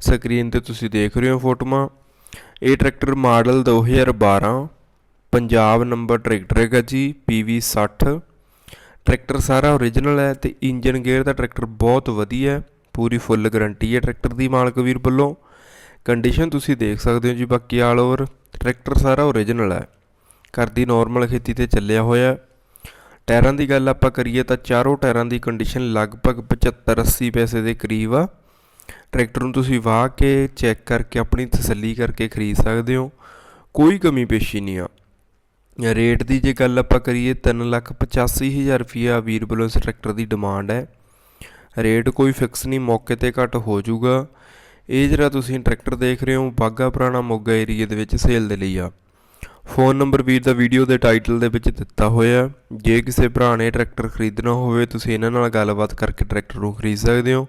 Screen ਤੇ ਤੁਸੀਂ ਦੇਖ ਰਹੇ ਹੋ ਫੋਟੋਆਂ। ਇਹ tractor model 2012 Punjab number tractor ਹੈਗਾ ਜੀ PV 60 ਟਰੈਕਟਰ ਸਾਰਾ ਓਰੀਜਨਲ ਹੈ ਤੇ ਇੰਜਨ ਗੇਅਰ ਦਾ ਟਰੈਕਟਰ ਬਹੁਤ ਵਧੀਆ ਹੈ। ਪੂਰੀ ਫੁੱਲ ਗਾਰੰਟੀ ਹੈ ਟਰੈਕਟਰ ਦੀ ਮਾਲਕ ਵੀਰ ਵੱਲੋਂ। ਕੰਡੀਸ਼ਨ ਤੁਸੀਂ ਦੇਖ ਸਕਦੇ ਹੋ ਜੀ ਬਾਕੀ ਆਲ ਓਵਰ ਟਰੈਕਟਰ ਸਾਰਾ ਓਰੀਜਨਲ ਹੈ। ਘਰ ਦੀ ਨਾਰਮਲ ਖੇਤੀ ਤੇ ਚੱਲਿਆ ਹੋਇਆ ਟਾਇਰਾਂ ਦੀ ਗੱਲ ਆਪਾਂ ਕਰੀਏ ਤਾਂ ਚਾਰੋਂ ਟਾਇਰਾਂ ਦੀ ਕੰਡੀਸ਼ਨ ਲਗਭਗ 75 80 ਪੈਸੇ ਦੇ ਕਰੀਬ ਆ। ਟਰੈਕਟਰ ਨੂੰ ਤੁਸੀਂ ਵਾਹ ਕੇ ਚੈੱਕ ਕਰਕੇ ਆਪਣੀ ਤਸੱਲੀ ਕਰਕੇ ਖਰੀਦ ਸਕਦੇ ਹੋ। ਕੋਈ ਕਮੀ ਪੇਸ਼ੀ ਨਹੀਂ ਆ। ਰੇਟ ਦੀ ਜੇ ਗੱਲ ਆਪਾਂ ਕਰੀਏ 385000 ਰੁਪਿਆ ਵੀਰ ਵੱਲੋਂ ਇਸ ਟਰੈਕਟਰ ਦੀ ਡਿਮਾਂਡ ਹੈ। ਰੇਟ ਕੋਈ ਫਿਕਸ ਨਹੀਂ, ਮੌਕੇ ਤੇ ਘੱਟ ਹੋ ਜਾਊਗਾ। ਇਹ ਜਿਹੜਾ ਤੁਸੀਂ ਟਰੈਕਟਰ ਦੇਖ ਰਹੇ ਹੋ ਬਾਗਾ ਪੁਰਾਣਾ ਮੋਗਾ ਏਰੀਆ ਦੇ ਵਿੱਚ ਸੇਲ ਦੇ ਲਈ ਆ। ਫੋਨ ਨੰਬਰ ਵੀਰ ਦਾ ਵੀਡੀਓ ਦੇ ਟਾਈਟਲ ਦੇ ਵਿੱਚ ਦਿੱਤਾ ਹੋਇਆ ਜੇ ਕਿਸੇ ਭਰਾ ਨੇ ਟਰੈਕਟਰ ਖਰੀਦਣਾ ਹੋਵੇ, ਤੁਸੀਂ ਇਹਨਾਂ ਨਾਲ ਗੱਲਬਾਤ ਕਰਕੇ ਟਰੈਕਟਰ ਨੂੰ ਖਰੀਦ ਸਕਦੇ ਹੋ।